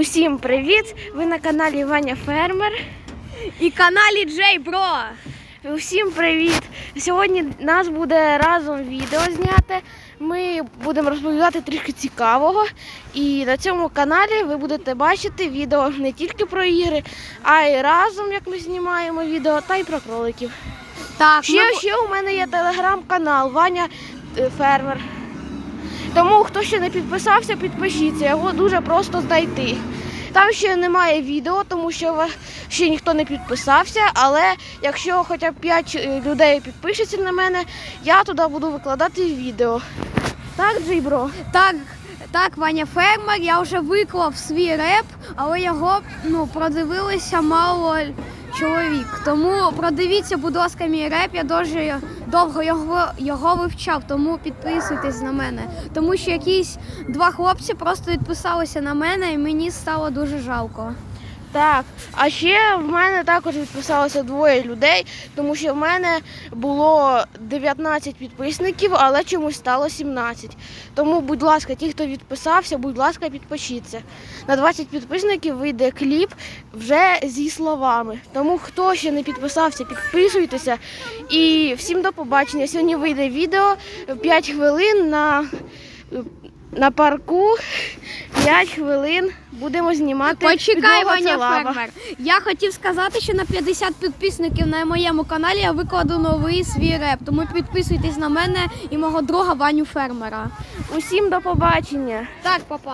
Усім привіт! Ви на каналі Ваня Фермер. І каналі Джей Бро. Усім привіт! Сьогодні нас буде разом відео зняти. Ми будемо розповідати трішки цікавого. І на цьому каналі ви будете бачити відео не тільки про ігри, а й разом, як ми знімаємо відео, та й про кроликів. Так, Ще, ще у мене є телеграм-канал Ваня е, Фермер. Тому хто ще не підписався, підпишіться, його дуже просто знайти. Там ще немає відео, тому що ще ніхто не підписався, але якщо хоча б 5 людей підпишеться на мене, я туди буду викладати відео. Так, Джейбро? так, так, Ваня Фермер, я вже виклав свій реп, але його ну, продивилися мало чоловік. Тому продивіться, будь ласка, мій реп. Я дуже довго його, його вивчав, тому підписуйтесь на мене. Тому що якісь два хлопці просто відписалися на мене, і мені стало дуже жалко. Так, а ще в мене також відписалося двоє людей, тому що в мене було 19 підписників, але чомусь стало 17. Тому, будь ласка, ті, хто відписався, будь ласка, підпишіться. На 20 підписників вийде кліп вже зі словами. Тому хто ще не підписався, підписуйтеся. І всім до побачення. Сьогодні вийде відео 5 хвилин на, на парку. 5 хвилин будемо знімати. Почекай, Ваня. Фермер. Я хотів сказати, що на 50 підписників на моєму каналі я викладу новий свій реп. Тому підписуйтесь на мене і мого друга Ваню Фермера. Усім до побачення. Так, папа.